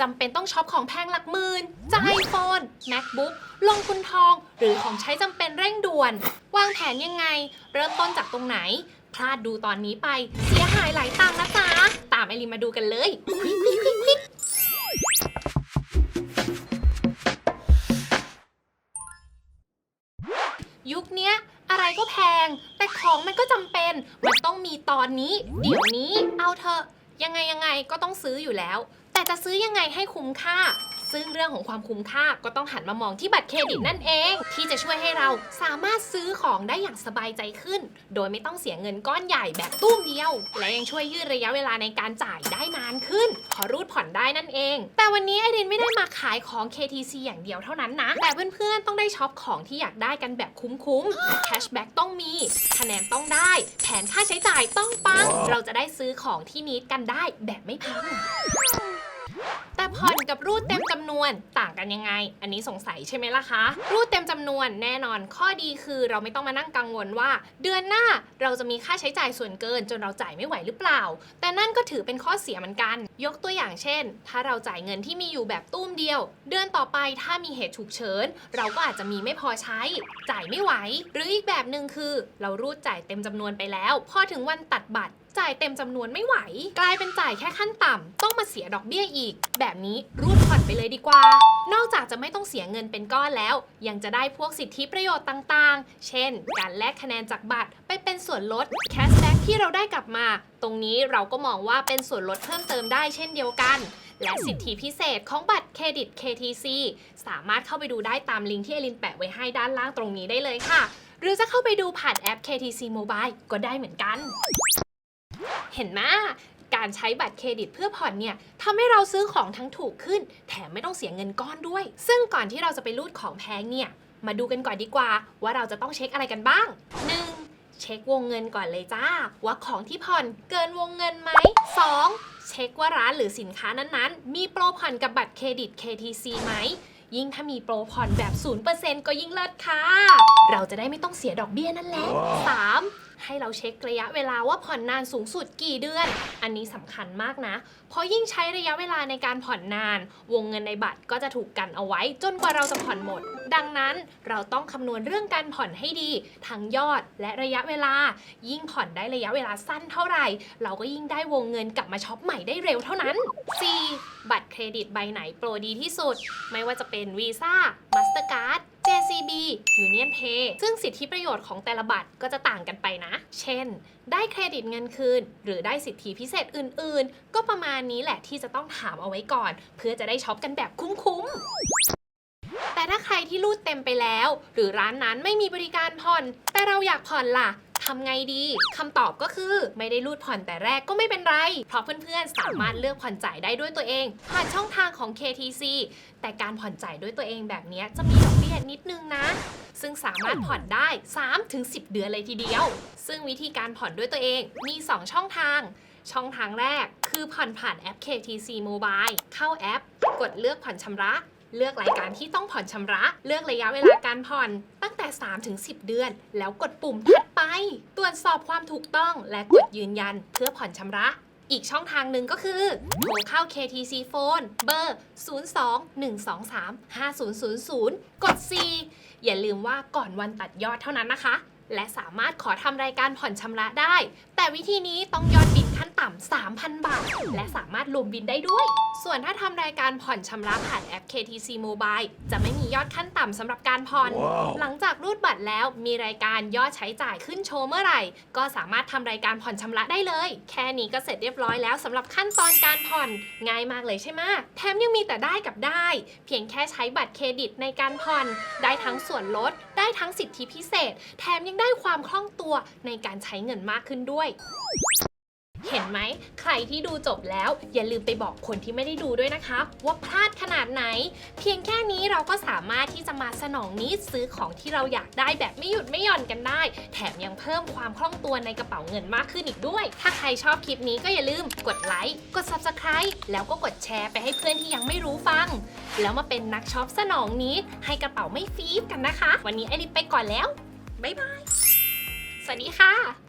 จำเป็นต้องช็อปของแพงหลักหมื่นจะ iPhone MacBook ลงทุนทอง หรือของใช้จำเป็นเร่งด่วน วางแผนยังไง เริ่มต้นจากตรงไหน พลาดดูตอนนี้ไป เสียหายหลายตังค์นะจ๊ะ ตามไอรินมาดูกันเลยยุคเนี้ยอะไรก็แพง แต่ของมันก็จำเป็น มันต้องมีตอนนี้ เดี๋ยวนี้ เอาเถอะ ยังไงยังไงก็ต้องซื้ออยู่แล้ว แต่จะซื้อยังไงให้คุ้มค่า ซึ่งเรื่องของความคุ้มค่าก็ต้องหันมามองที่บัตรเครดิตนั่นเอง ที่จะช่วยให้เราสามารถซื้อของได้อย่างสบายใจขึ้น โดยไม่ต้องเสียเงินก้อนใหญ่แบบตุ้มเดียว และยังช่วยยืดระยะเวลาในการจ่ายได้นานขึ้นพอรูดผ่อนได้นั่นเอง แต่วันนี้ไอรินไม่ได้มาขายของ KTC อย่างเดียวเท่านั้นนะ แต่เพื่อนๆต้องได้ช็อปของที่อยากได้กันแบบคุ้มๆแคชแบ็กต้องมี คะแนนต้องได้ แผนค่าใช้จ่ายต้องปัง เราจะได้ซื้อของที่นิดกันได้แบบไม่พัง ผ่อนกับรูดเต็มจำนวนต่างกันยังไง อันนี้สงสัยใช่ไหมล่ะคะ รูดเต็มจำนวนแน่นอน ข้อดีคือเราไม่ต้องมานั่งกังวลว่า เดือนหน้าเราจะมีค่าใช้จ่ายส่วนเกิน จนเราจ่ายไม่ไหวหรือเปล่า แต่นั่นก็ถือเป็นข้อเสียเหมือนกัน ยกตัวอย่างเช่น ถ้าเราจ่ายเงินที่มีอยู่แบบตุ้มเดียว เดือนต่อไปถ้ามีเหตุฉุกเฉินเราก็อาจจะมีไม่พอใช้ จ่ายไม่ไหว หรืออีกแบบหนึ่งคือ เรารูดจ่ายเต็มจำนวนไปแล้ว พอถึงวันตัดบัตรจ่ายเต็มจำนวนไม่ไหว กลายเป็นจ่ายแค่ขั้นต่ำต้องมาเสียดอกเบี้ยอีก แบบนี้รูดผ่อนไปเลยดีกว่า นอกจากจะไม่ต้องเสียเงินเป็นก้อนแล้ว ยังจะได้พวกสิทธิประโยชน์ต่างๆ เช่น การแลกคะแนนจากบัตรไปเป็นส่วนลดแคชแบ็กที่เราได้กลับมา ตรงนี้เราก็มองว่าเป็นส่วนลดเพิ่มเติมได้เช่นเดียวกัน และสิทธิพิเศษของบัตรเครดิต KTC สามารถเข้าไปดูได้ตามลิงก์ที่เอลินแปะไว้ให้ด้านล่างตรงนี้ได้เลยค่ะ หรือจะเข้าไปดูผ่านแอป KTC Mobile ก็ได้เหมือนกัน เห็นไหมการใช้บัตรเครดิตเพื่อผ่อนเนี่ยทำให้เราซื้อของทั้งถูกขึ้น แถมไม่ต้องเสียเงินก้อนด้วย ซึ่งก่อนที่เราจะไปรูดของแพงเนี่ยมาดูกันก่อนดีกว่า ว่าเราจะต้องเช็คอะไรกันบ้าง 1. เช็ควงเงินก่อนเลยจ้า ว่าของที่ผ่อนเกินวงเงินไหม 2. เช็คว่าร้านหรือสินค้านั้นๆ มีโปรผ่อนกับบัตรเครดิต KTC ไหม ยิ่งถ้ามีโปรผ่อนแบบ 0%ก็ยิ่งเลิศค่ะ เราจะได้ไม่ต้องเสียดอกเบี้ยนั่นแหละ 3. ให้เราเช็คระยะเวลาว่าผ่อนนานสูงสุดกี่เดือน อันนี้สำคัญมากนะ เพราะยิ่งใช้ระยะเวลาในการผ่อนนาน วงเงินในบัตรก็จะถูกกันเอาไว้ จนกว่าเราจะผ่อนหมด ดังนั้นเราต้องคำนวณเรื่องการผ่อนให้ดี ทั้งยอดและระยะเวลา ยิ่งผ่อนได้ระยะเวลาสั้นเท่าไหร่ เราก็ยิ่งได้วงเงินกลับมาช็อปใหม่ได้เร็วเท่านั้น 4. บัตรเครดิตใบไหนโปรดีที่สุด ไม่ว่าจะเป็น Visa Mastercard JCB Union Pay ซึ่งสิทธิประโยชน์ของแต่ละบัตรก็จะต่างกันไปนะ เช่น ได้เครดิตเงินคืน หรือได้สิทธิพิเศษอื่น ๆ ก็ประมาณนี้แหละที่จะต้องถามเอาไว้ก่อน เพื่อจะได้ช็อปกันแบบคุ้ม ๆแต่ถ้าใครที่รูดเต็มไปแล้ว หรือร้านนั้นไม่มีบริการผ่อน แต่เราอยากผ่อนล่ะ ทำไงดีคำตอบก็คือไม่ได้รูดผ่อนแต่แรกก็ไม่เป็นไร เพราะเพื่อนๆ สามารถเลือกผ่อนจ่ายได้ด้วยตัวเอง ผ่านช่องทางของ KTC แต่การผ่อนจ่ายด้วยตัวเองแบบนี้จะมีดอกเบี้ยนิดนึงนะ ซึ่งสามารถผ่อนได้ 3-10 เดือนเลยทีเดียว ซึ่งวิธีการผ่อนด้วยตัวเองมี 2 ช่องทาง ช่องทางแรกคือผ่อนผ่านแอป KTC Mobile เข้าแอป กดเลือกผ่อนชำระเลือกรายการที่ต้องผ่อนชำระ เลือกระยะเวลาการผ่อนตั้งแต่ 3-10 เดือน แล้วกดปุ่มถัด ตรวจสอบความถูกต้องและกดยืนยันเพื่อผ่อนชำระ อีกช่องทางหนึ่งก็คือ โทรเข้า KTC Phone เบอร์ 02-123-5000 กด 4 อย่าลืมว่าก่อนวันตัดยอดเท่านั้นนะคะ และสามารถขอทำรายการผ่อนชำระได้ แต่วิธีนี้ต้องยอดบินขั้นต่ำ 3,000 บาท และสามารถรวมบินได้ด้วย ส่วนถ้าทำรายการผ่อนชำระผ่านแอป KTC Mobile จะไม่มียอดขั้นต่ำสำหรับการผ่อนหลังจากรูดบัตรแล้วมีรายการยอดใช้จ่ายขึ้นโชว์เมื่อไหร่ ก็สามารถทำรายการผ่อนชำระได้เลย แค่นี้ก็เสร็จเรียบร้อยแล้วสำหรับขั้นตอนการผ่อนง่ายมากเลยใช่ไหมแถมยังมีแต่ได้กับได้ เพียงแค่ใช้บัตรเครดิตในการผ่อน ได้ทั้งส่วนลด ได้ทั้งสิทธิพิเศษ แถมยังได้ความคล่องตัวในการใช้เงินมากขึ้นด้วย เห็นไหม ใครที่ดูจบแล้ว อย่าลืมไปบอกคนที่ไม่ได้ดูด้วยนะคะ ว่าพลาดขนาดไหน เพียงแค่นี้เราก็สามารถที่จะมาสนองนิดซื้อของที่เราอยากได้แบบไม่หยุดไม่หย่อนกันได้ แถมยังเพิ่มความคล่องตัวในกระเป๋าเงินมากขึ้นอีกด้วย ถ้าใครชอบคลิปนี้ก็อย่าลืมกดไลค์กด Subscribe แล้วก็กดแชร์ไปให้เพื่อนที่ยังไม่รู้ฟัง แล้วมาเป็นนักช็อปสนองนิดให้กระเป๋าไม่ฟีบกันนะคะ วันนี้ไอริปไปก่อนแล้ว บ๊ายบาย สวัสดีค่ะ